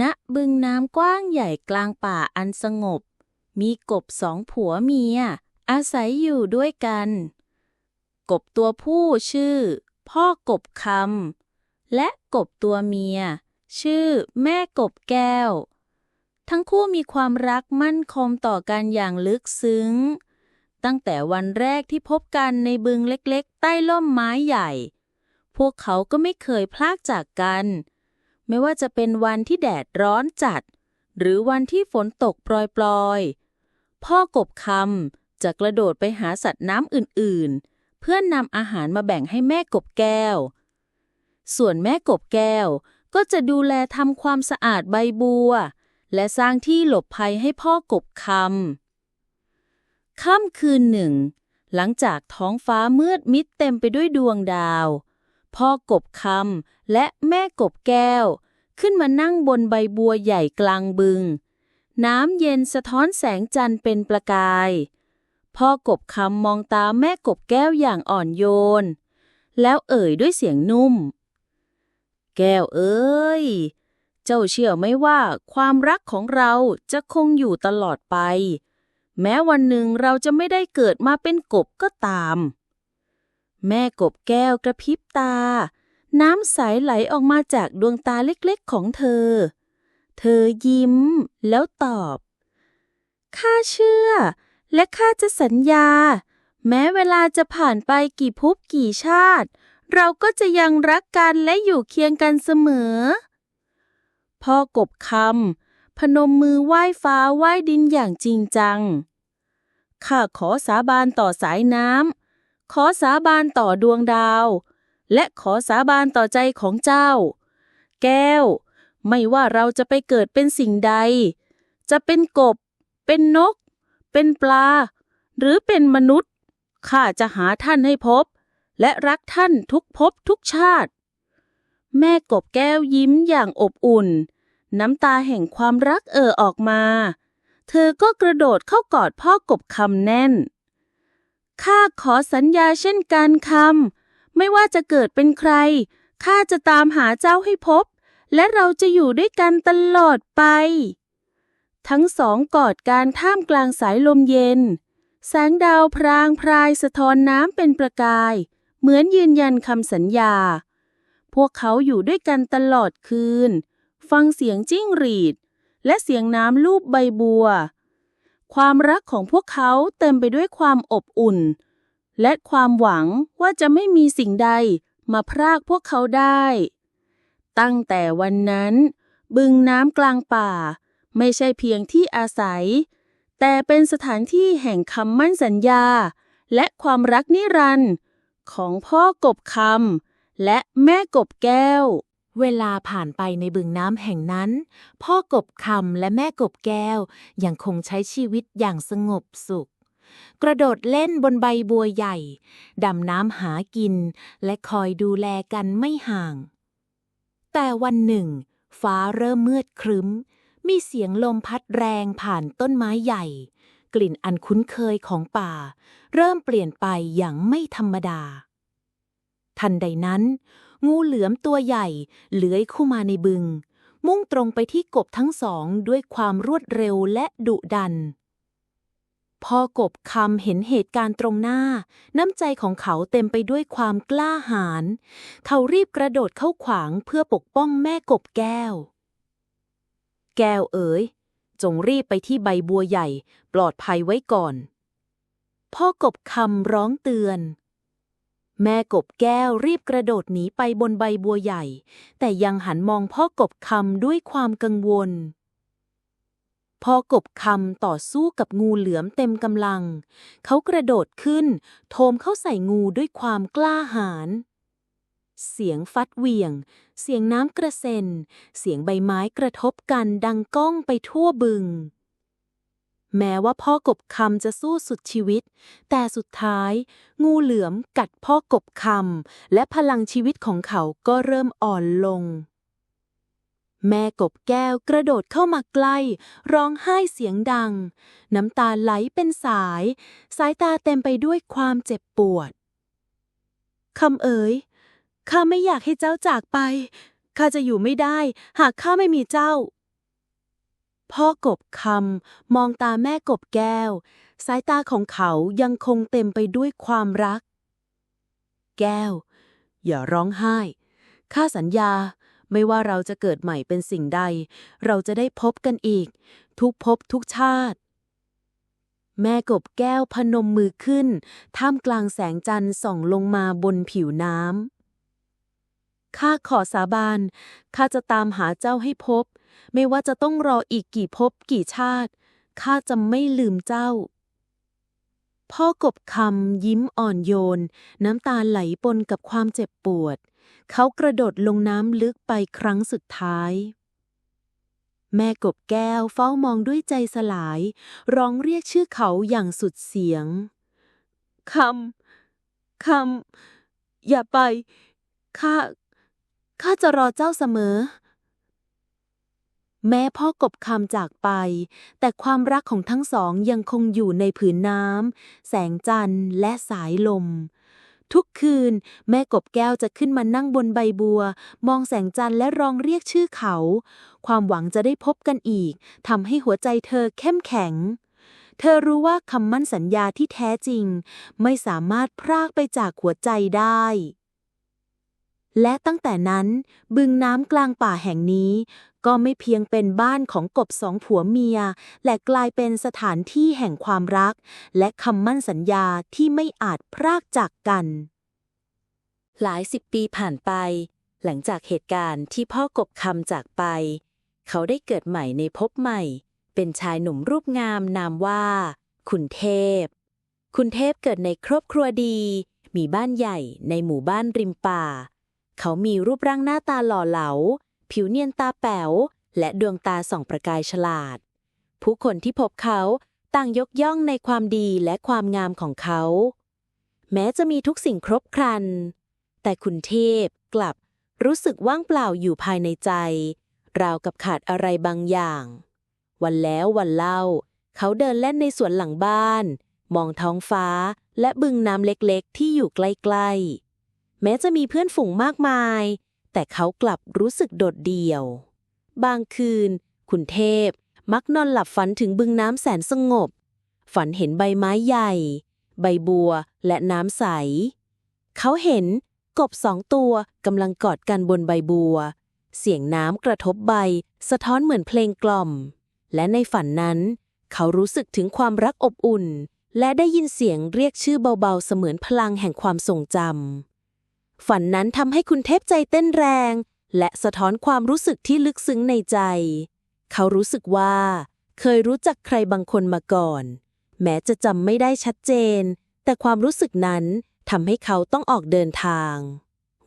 ณบึงน้ำกว้างใหญ่กลางป่าอันสงบ มีกบสองผัวเมีย อาศัยอยู่ด้วยกัน กบตัวผู้ชื่อ พ่อกบคำและกบตัวเมีย ชื่อแม่กบแก้ว ทั้งคู่มีความรักมั่นคงต่อกันอย่างลึกซึ้ง ตั้งแต่วันแรกที่พบกันในบึงเล็กๆ ใต้ล่มไม้ใหญ่ พวกเขาก็ไม่เคยพลากจากกัน ไม่ว่าจะเป็นวันที่แดดร้อนจัด หรือวันที่ฝนตกปลอยๆ พ่อกบคำจะกระโดดไปหาสัตว์น้ำอื่นๆ เพื่อนนำอาหารมาแบ่งให้แม่กบแก้ว ส่วนแม่กบแก้วก็จะดูแลทำความสะอาดใบบัว และสร้างที่หลบภัยให้พ่อกบคำค่ำคืนหนึ่ง หลังจากท้องฟ้ามืดมิดเต็มไปด้วยดวงดาว พ่อกบคำและแม่กบแก้ว ขึ้นมานั่งบนใบบัวใหญ่กลางบึง น้ำเย็นสะท้อนแสงจันทร์เป็นประกาย พ่อกบคำมองตาแม่กบแก้วอย่างอ่อนโยน แล้วเอ่ยด้วยเสียงนุ่ม แก้วเอ้ย เจ้าเชื่อไหมว่าความรักของเราจะคงอยู่ตลอดไป แม้วันหนึ่งเราจะไม่ได้เกิดมาเป็นกบก็ตาม แม่กบแก้วกระพริบตา น้ำใสไหลออกมาจากดวงตาเล็กๆของเธอ เธอยิ้มแล้วตอบ ข้าเชื่อ และข้าจะสัญญา แม้เวลาจะผ่านไปกี่ภพกี่ชาติ เราก็จะยังรักกันและอยู่เคียงกันเสมอ พ่อกบคำพนมมือไหว้ฟ้าไหว้ดินอย่างจริงจัง ข้าขอสาบานต่อสายน้ำขอสาบานต่อดวงดาว และขอสาบานต่อใจของเจ้า แก้ว ไม่ว่าเราจะไปเกิดเป็นสิ่งใด จะเป็นกบ เป็นนก เป็นปลา หรือเป็นมนุษย์ ข้าจะหาท่านให้พบ และรักท่านทุกภพทุกชาติ แม่กบแก้วยิ้มอย่างอบอุ่น น้ำตาแห่งความรักเอ่อออกมา เธอก็กระโดดเข้ากอดพ่อกบคำแน่นข้าขอสัญญาเช่นกันคำ ไม่ว่าจะเกิดเป็นใคร ข้าจะตามหาเจ้าให้พบ และเราจะอยู่ด้วยกันตลอดไป ทั้งสองกอดการท่ามกลางสายลมเย็น แสงดาวพรางพรายสะท้อนน้ำเป็นประกาย เหมือนยืนยันคำสัญญา พวกเขาอยู่ด้วยกันตลอดคืน ฟังเสียงจิ้งหรีด และเสียงน้ำลูบใบบัว ความรักของพวกเขาเต็มไปด้วยความอบอุ่น และความหวังว่าจะไม่มีสิ่งใดมาพรากพวกเขาได้ ตั้งแต่วันนั้น บึงน้ำกลางป่า ไม่ใช่เพียงที่อาศัย แต่เป็นสถานที่แห่งคำมั่นสัญญา และความรักนิรันดร์ของพ่อกบคำและแม่กบแก้ว เวลาผ่านไปในบึงน้ำแห่งนั้น พ่อกบคำและแม่กบแก้วยังคงใช้ชีวิตอย่างสงบสุข กระโดดเล่นบนใบบัวใหญ่ ดำน้ำหากิน และคอยดูแลกันไม่ห่าง แต่วันหนึ่ง ฟ้าเริ่มมืดครึ้ม มีเสียงลมพัดแรงผ่านต้นไม้ใหญ่ กลิ่นอันคุ้นเคยของป่า เริ่มเปลี่ยนไปอย่างไม่ธรรมดา ทันใดนั้น งูเหลือมตัวใหญ่เลื้อยเข้ามาในบึงมุ่งตรงไปที่กบทั้งสองด้วยความรวดเร็วและดุดัน พอกบคำเห็นเหตุการณ์ตรงหน้า น้ำใจของเขาเต็มไปด้วยความกล้าหาญเขารีบกระโดดเข้าขวางเพื่อปกป้องแม่กบแก้ว แก้วเอ๋ย จงรีบไปที่ใบบัวใหญ่ ปลอดภัยไว้ก่อน พ่อกบคำร้องเตือน แม่กบแก้วรีบกระโดดหนีไปบนใบบัวใหญ่ แต่ยังหันมองพ่อกบคำด้วยความกังวล พ่อกบคำต่อสู้กับงูเหลือมเต็มกำลัง เขากระโดดขึ้นโทมเข้าใส่งูด้วยความกล้าหาญเสียงฟัดเหวี่ยง เสียงน้ำกระเซ็น เสียงใบไม้กระทบกันดังก้องไปทั่วบึง แม้ว่าพ่อกบคำจะสู้สุดชีวิต แต่สุดท้าย งูเหลือมกัดพ่อกบคำและพลังชีวิตของเขาก็เริ่มอ่อนลง แม่กบแก้วกระโดดเข้ามาใกล้ ร้องไห้เสียงดัง น้ำตาไหลเป็นสาย สายตาเต็มไปด้วยความเจ็บปวดคำเอ๋ยข้าไม่อยากให้เจ้าจากไปข้าจะอยู่ไม่ได้ หากข้าไม่มีเจ้า พ่อกบคำมองตาแม่กบแก้ว สายตาของเขายังคงเต็มไปด้วยความรัก แก้ว อย่าร้องไห้ข้าสัญญา ไม่ว่าเราจะเกิดใหม่เป็นสิ่งใด เราจะได้พบกันอีก ทุกภพทุกชาติ แม่กบแก้วพนมมือขึ้น ท่ามกลางแสงจันทร์ส่องลงมาบนผิวน้ำข้าขอสาบานข้าจะตามหาเจ้าให้พบ ไม่ว่าจะต้องรออีกกี่ภพกี่ชาติข้าจะไม่ลืมเจ้าพ่อกบคำยิ้มอ่อนโยน น้ำตาไหลปนกับความเจ็บปวด เขากระโดดลงน้ำลึกไปครั้งสุดท้าย แม่กบแก้วเฝ้ามองด้วยใจสลาย ร้องเรียกชื่อเขาอย่างสุดเสียง คำ คำ อย่าไป ข้า ข้าจะรอเจ้าเสมอ แม้พ่อกบคำจากไป แต่ความรักของทั้งสองยังคงอยู่ในผืนน้ำ แสงจันทร์และสายลม ทุกคืน แม่กบแก้วจะขึ้นมานั่งบนใบบัว มองแสงจันทร์และร้องเรียกชื่อเขา ความหวังจะได้พบกันอีกทำให้หัวใจเธอเข้มแข็ง เธอรู้ว่าคำมั่นสัญญาที่แท้จริง ไม่สามารถพรากไปจากหัวใจได้และตั้งแต่นั้นบึงน้ำกลางป่าแห่งนี้ ก็ไม่เพียงเป็นบ้านของกบสองผัวเมีย และกลายเป็นสถานที่แห่งความรัก และคำมั่นสัญญาที่ไม่อาจพรากจากกัน หลายสิบปีผ่านไป หลังจากเหตุการณ์ที่พ่อกบคำจากไป เขาได้เกิดใหม่ในภพใหม่ เป็นชายหนุ่มรูปงามนามว่า คุณเทพ คุณเทพเกิดในครอบครัวดี มีบ้านใหญ่ในหมู่บ้านริมป่า เขามีรูปร่างหน้าตาหล่อเหลา ผิวเนียนตาแป๋ว และดวงตาส่องประกายฉลาด ผู้คนที่พบเขาต่างยกย่องในความดีและความงามของเขา แม้จะมีทุกสิ่งครบครัน แต่คุณเทพกลับรู้สึกว่างเปล่าอยู่ภายในใจ ราวกับขาดอะไรบางอย่าง วันแล้ววันเล่า เขาเดินเล่นในสวนหลังบ้าน มองท้องฟ้าและบึงน้ำเล็กๆ ที่อยู่ใกล้ๆ แม้จะมีเพื่อนฝูงมากมาย แต่เขากลับรู้สึกโดดเดี่ยว บางคืน คุณเทพ มักนอนหลับฝันถึงบึงน้ำแสนสงบ ฝันเห็นใบไม้ใหญ่ ใบบัวและน้ำใส เขาเห็นกบสองตัวกำลังกอดกันบนใบบัว เสียงน้ำกระทบใบ สะท้อนเหมือนเพลงกล่อม และในฝันนั้น เขารู้สึกถึงความรักอบอุ่น และได้ยินเสียงเรียกชื่อเบาๆ เสมือนพลังแห่งความทรงจำ ฝันนั้นทำให้คุณเทพใจเต้นแรง และสะท้อนความรู้สึกที่ลึกซึ้งในใจ เขารู้สึกว่า เคยรู้จักใครบางคนมาก่อน แม้จะจำไม่ได้ชัดเจน แต่ความรู้สึกนั้นทำให้เขาต้องออกเดินทาง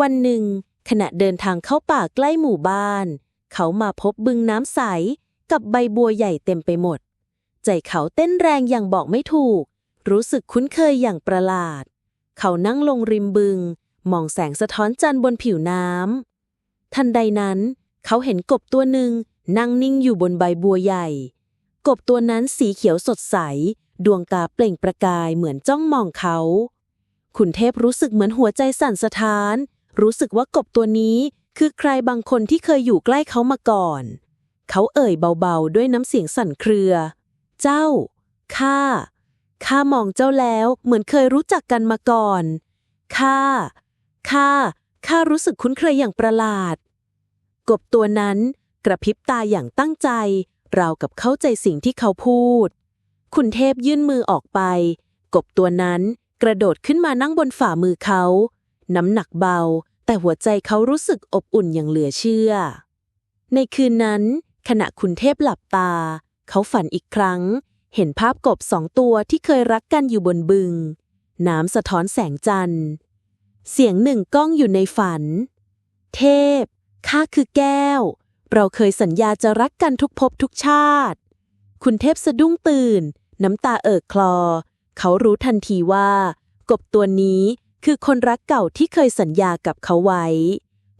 วันหนึ่ง ขณะเดินทางเข้าป่าใกล้หมู่บ้าน เขามาพบบึงน้ำใส กับใบบัวใหญ่เต็มไปหมด ใจเขาเต้นแรงอย่างบอกไม่ถูก รู้สึกคุ้นเคยอย่างประหลาด เขานั่งลงริมบึง มองแสงสะท้อนจันทร์บนผิวน้ำ ทันใดนั้น เขาเห็นกบตัวหนึ่งนั่งนิ่งอยู่บนใบบัวใหญ่ กบตัวนั้นสีเขียวสดใส ดวงตาเปล่งประกายเหมือนจ้องมองเขาคุณเทพรู้สึกเหมือนหัวใจสั่นสะท้าน รู้สึกว่ากบตัวนี้คือใครบางคนที่เคยอยู่ใกล้เขามาก่อน เขาเอ่ยเบาๆ ด้วยน้ำเสียงสั่นเครือ เจ้า ข้า ข้ามองเจ้าแล้วเหมือนเคยรู้จักกันมาก่อน ข้า ข้าข้ารู้สึกคุ้นเคยอย่างประหลาด กบตัวนั้นกระพริบตาอย่างตั้งใจ ราวกับเข้าใจสิ่งที่เขาพูด คุณเทพยื่นมือออกไป กบตัวนั้นกระโดดขึ้นมานั่งบนฝ่ามือเขา น้ำหนักเบา แต่หัวใจเขารู้สึกอบอุ่นอย่างเหลือเชื่อ ในคืนนั้น ขณะคุณเทพหลับตา เขาฝันอีกครั้ง เห็นภาพกบสองตัวที่เคยรักกันอยู่บนบึง น้ำสะท้อนแสงจันทร์ เสียงหนึ่งก้องอยู่ในฝัน เทพ ข้าคือแก้ว เราเคยสัญญาจะรักกันทุกภพทุกชาติ คุณเทพสะดุ้งตื่น น้ำตาเอิกคลอ เขารู้ทันทีว่า กบตัวนี้คือคนรักเก่าที่เคยสัญญากับเขาไว้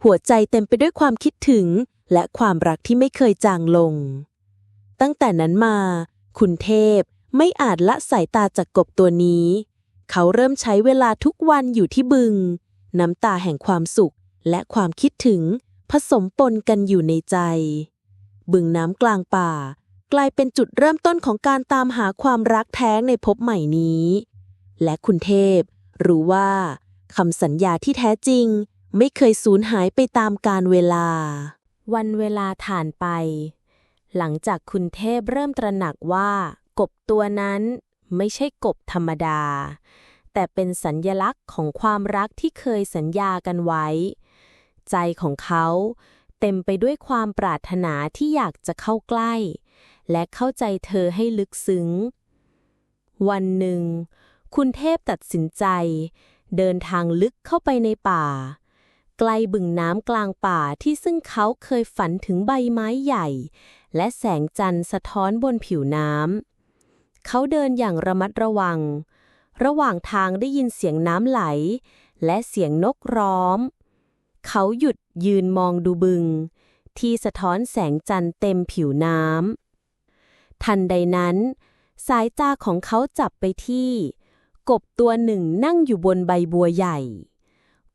หัวใจเต็มไปด้วยความคิดถึง และความรักที่ไม่เคยจางลง ตั้งแต่นั้นมา คุณเทพไม่อาจละสายตาจากกบตัวนี้ เขาเริ่มใช้เวลาทุกวันอยู่ที่บึง น้ำตาแห่งความสุขและความคิดถึงผสมปนกันอยู่ในใจ บึงน้ำกลางป่า กลายเป็นจุดเริ่มต้นของการตามหาความรักแท้ในภพใหม่นี้ และคุณเทพ รู้ว่าคำสัญญาที่แท้จริง ไม่เคยสูญหายไปตามกาลเวลา วันเวลาผ่านไป หลังจากคุณเทพเริ่มตระหนักว่ากบตัวนั้น ไม่ใช่กบธรรมดา แต่เป็นสัญญลักษณ์ของความรักที่เคยสัญญากันไว้ ใจของเขาเต็มไปด้วยความปรารถนาที่อยากจะเข้าใกล้ และเข้าใจเธอให้ลึกซึ้ง วันหนึ่ง คุณเทพตัดสินใจ เดินทางลึกเข้าไปในป่า ไกลบึงน้ำกลางป่าที่ซึ่งเขาเคยฝันถึงใบไม้ใหญ่ และแสงจันทร์สะท้อนบนผิวน้ำ เขาเดินอย่างระมัดระวัง ระหว่างทางได้ยินเสียงน้ำไหล และเสียงนกร้อง เขาหยุดยืนมองดูบึง ที่สะท้อนแสงจันทร์เต็มผิวน้ำ ทันใดนั้น สายตาของเขาจับไปที่ กบตัวหนึ่งนั่งอยู่บนใบบัวใหญ่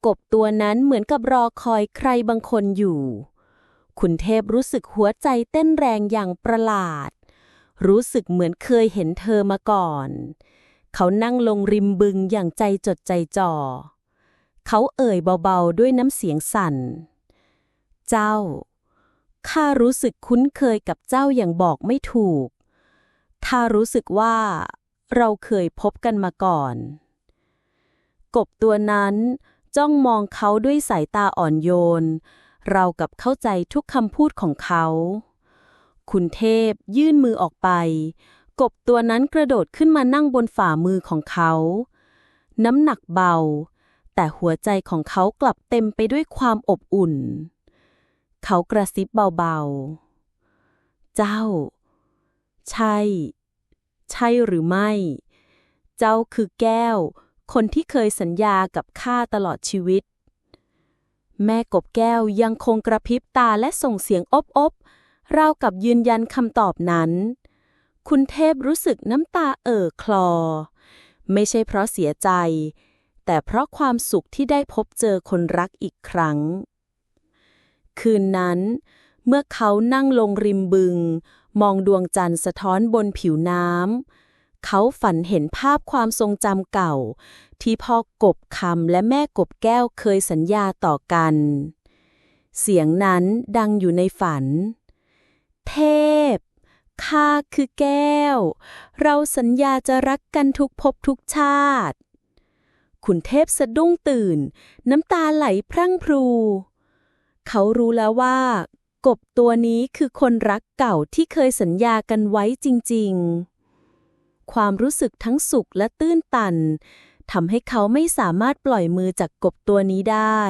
กบตัวนั้นเหมือนกับรอคอยใครบางคนอยู่ คุณเทพรู้สึกหัวใจเต้นแรงอย่างประหลาด รู้สึกเหมือนเคยเห็นเธอมาก่อน เขานั่งลงริมบึงอย่างใจจดใจจ่อ เขาเอ่ยเบาๆด้วยน้ำเสียงสั่น เจ้า ข้ารู้สึกคุ้นเคยกับเจ้าอย่างบอกไม่ถูก ถ้ารู้สึกว่า เราเคยพบกันมาก่อน กบตัวนั้นจ้องมองเขาด้วยสายตาอ่อนโยน เรากับเข้าใจทุกคำพูดของเขา คุณเทพยื่นมือออกไป กบตัวนั้นกระโดดขึ้นมานั่งบนฝ่ามือของเขา น้ำหนักเบา แต่หัวใจของเขากลับเต็มไปด้วยความอบอุ่น เขากระซิบเบาๆ เจ้า ใช่ ใช่หรือไม่ เจ้าคือแก้ว คนที่เคยสัญญากับข้าตลอดชีวิตแม่กบแก้วยังคงกระพริบตาและส่งเสียงอบอบ ราวกับยืนยันคำตอบนั้น คุณเทพรู้สึกน้ำตาเอ่อคลอ ไม่ใช่เพราะเสียใจ แต่เพราะความสุขที่ได้พบเจอคนรักอีกครั้ง คืนนั้น เมื่อเขานั่งลงริมบึง มองดวงจันทร์สะท้อนบนผิวน้ำเขาฝันเห็นภาพความทรงจำเก่า ที่พ่อกบคำและแม่กบแก้วเคยสัญญาต่อกัน เสียงนั้นดังอยู่ในฝัน เทพ ข้าคือแก้ว เราสัญญาจะรักกันทุกภพทุกชาติคุณเทพสะดุ้งตื่น น้ำตาไหลพรั่งพรู เขารู้แล้วว่า กบตัวนี้คือคนรักเก่าที่เคยสัญญากันไว้จริง ๆ ความรู้สึกทั้งสุขและตื้นตันทำให้เขาไม่สามารถปล่อยมือจากกบตัวนี้ได้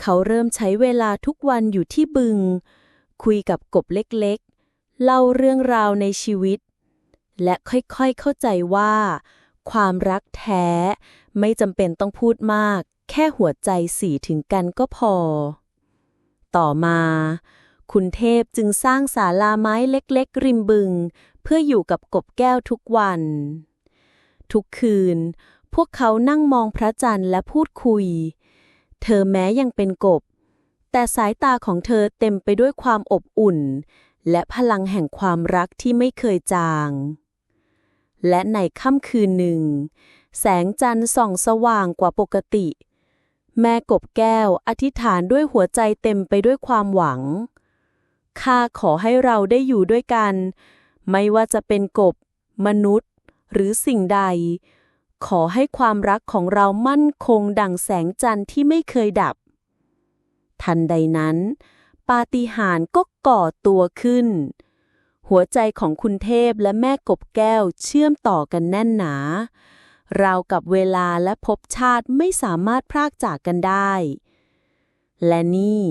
เขาเริ่มใช้เวลาทุกวันอยู่ที่บึง คุยกับกบเล็กๆ เล่าเรื่องราวในชีวิต และค่อยๆเข้าใจว่า ความรักแท้ไม่จำเป็นต้องพูดมาก แค่หัวใจสีถึงกันก็พอ ต่อมา คุณเทพจึงสร้างศาลาไม้เล็กๆ ริมบึง เพื่ออยู่กับกบแก้วทุกวัน ทุกคืน พวกเขานั่งมองพระจันทร์และพูดคุย เธอแม้ยังเป็นกบ แต่สายตาของเธอเต็มไปด้วยความอบอุ่น และพลังแห่งความรักที่ไม่เคยจาง และในค่ำคืนหนึ่ง แสงจันทร์ส่องสว่างกว่าปกติ แม่กบแก้วอธิษฐานด้วยหัวใจเต็มไปด้วยความหวัง ข้าขอให้เราได้อยู่ด้วยกัน ไม่ว่าจะเป็นกบ มนุษย์ หรือสิ่งใด ขอให้ความรักของเรามั่นคงดั่งแสงจันทร์ที่ไม่เคยดับ ทันใดนั้น ปาฏิหาริย์ก็ก่อตัวขึ้น หัวใจของคุณเทพและแม่กบแก้วเชื่อมต่อกันแน่นหนาราวกับเวลาและภพชาติไม่สามารถพรากจากกันได้ และนี่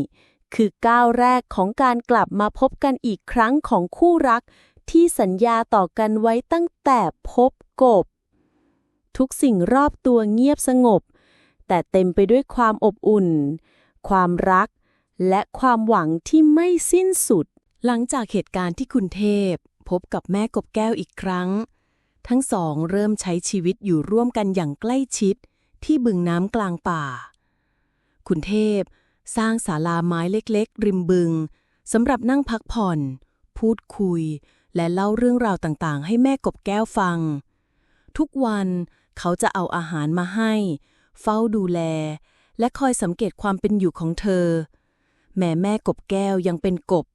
คือก้าวแรกของการกลับมาพบกันอีกครั้งของคู่รักที่สัญญาต่อกันไว้ตั้งแต่พบกบ ทุกสิ่งรอบตัวเงียบสงบ แต่เต็มไปด้วยความอบอุ่น ความรัก และความหวังที่ไม่สิ้นสุด หลังจากเหตุการณ์ที่คุณเทพ พบกับแม่กบแก้วอีกครั้ง ทั้งสองเริ่มใช้ชีวิตอยู่ร่วมกันอย่างใกล้ชิด ที่บึงน้ำกลางป่า คุณเทพสร้างศาลาไม้เล็กๆ ริมบึงสำหรับนั่งพักผ่อน พูดคุย และเล่าเรื่องราวต่างๆ ให้แม่กบแก้วฟัง ทุกวันเขาจะเอาอาหารมาให้ เฝ้าดูแล และคอยสังเกตความเป็นอยู่ของเธอ แม่แม่กบแก้วยังเป็นกบ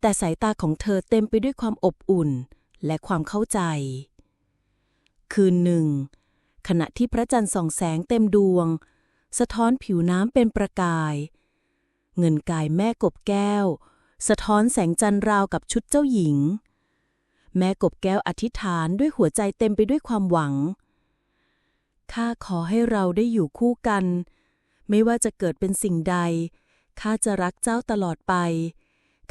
แต่สายตาของเธอเต็มไปด้วยความอบอุ่นและความเข้าใจ คืนหนึ่ง ขณะที่พระจันทร์ส่องแสงเต็มดวง สะท้อนผิวน้ำเป็นประกาย เงินกายแม่กบแก้ว สะท้อนแสงจันทร์ราวกับชุดเจ้าหญิง แม่กบแก้วอธิษฐานด้วยหัวใจเต็มไปด้วยความหวังข้าขอให้เราได้อยู่คู่กัน ไม่ว่าจะเกิดเป็นสิ่งใด ข้าจะรักเจ้าตลอดไป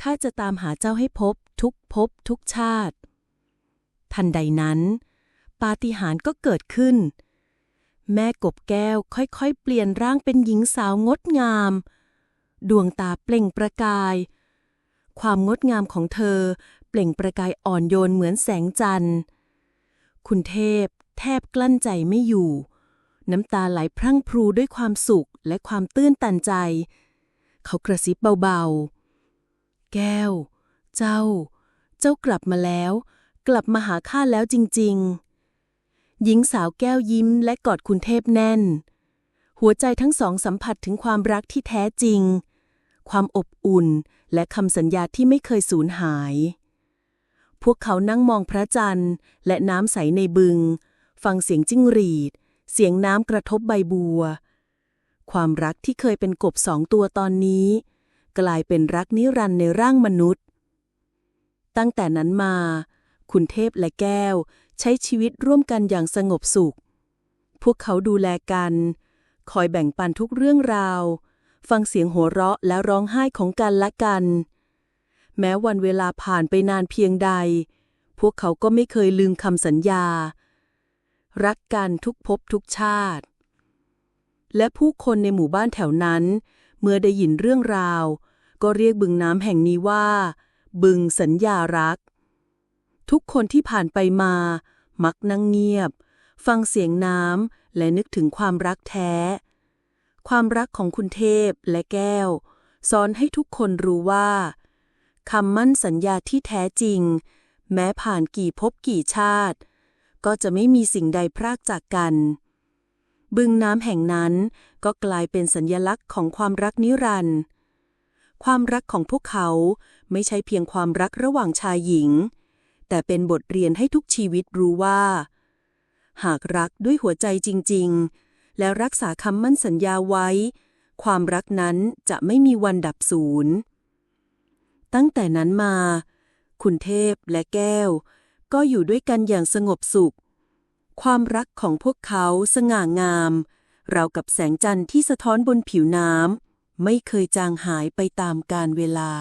ข้าจะตามหาเจ้าให้พบ ทุกภพทุกชาติ ทันใดนั้น ปาฏิหาริย์ก็เกิดขึ้น แม่กบแก้วค่อยๆ เปลี่ยนร่างเป็นหญิงสาวงดงาม ดวงตาเปล่งประกาย ความงดงามของเธอเปล่งประกายอ่อนโยนเหมือนแสงจันทร์ คุณเทพแทบกลั้นใจไม่อยู่ น้ำตาไหลพรั่งพรูด้วยความสุขและความตื้นตันใจ เขากระซิบเบาๆ แก้ว เจ้า เจ้ากลับมาแล้ว กลับมาหาข้าแล้วจริง ๆ หญิงสาวแก้วยิ้มและกอดคุณเทพแน่น หัวใจทั้งสองสัมผัสถึงความรักที่แท้จริง ความอบอุ่นและคำสัญญาที่ไม่เคยสูญหาย พวกเขานั่งมองพระจันทร์และน้ำใสในบึง ฟังเสียงจิ้งหรีด เสียงน้ำกระทบใบบัว ความรักที่เคยเป็นกบสองตัวตอนนี้ กลายเป็นรักนิรันดร์ในร่างมนุษย์ ตั้งแต่นั้นมา คุณเทพและแก้วใช้ชีวิตร่วมกันอย่างสงบสุข พวกเขาดูแลกัน คอยแบ่งปันทุกเรื่องราว ฟังเสียงหัวเราะและร้องไห้ของกันและกัน แม้วันเวลาผ่านไปนานเพียงใด พวกเขาก็ไม่เคยลืมคำสัญญา รักกันทุกภพทุกชาติ และผู้คนในหมู่บ้านแถวนั้น เมื่อได้ยินเรื่องราว ก็เรียกบึงน้ำแห่งนี้ว่า บึงสัญญารัก ทุกคนที่ผ่านไปมา มักนั่งเงียบ ฟังเสียงน้ำและนึกถึงความรักแท้ ความรักของคุณเทพและแก้วสอนให้ทุกคนรู้ว่าคำมั่นสัญญาที่แท้จริง แม้ผ่านกี่ภพกี่ชาติ ก็จะไม่มีสิ่งใดพรากจากกัน บึงน้ำแห่งนั้นก็กลายเป็นสัญญลักษณ์ของความรักนิรันดร์ความรักของพวกเขาไม่ใช่เพียงความรักระหว่างชายหญิง แต่เป็นบทเรียนให้ทุกชีวิตรู้ว่า หากรักด้วยหัวใจจริง ๆ และรักษาคำมั่นสัญญาไว้ ความรักนั้นจะไม่มีวันดับสูญตั้งแต่นั้นมา คุณเทพและแก้ว ก็อยู่ด้วยกันอย่างสงบสุข ความรักของพวกเขาสง่างาม เรากับแสงจันทร์ที่สะท้อนบนผิวน้ำไม่เคยจางหายไปตามกาลเวลา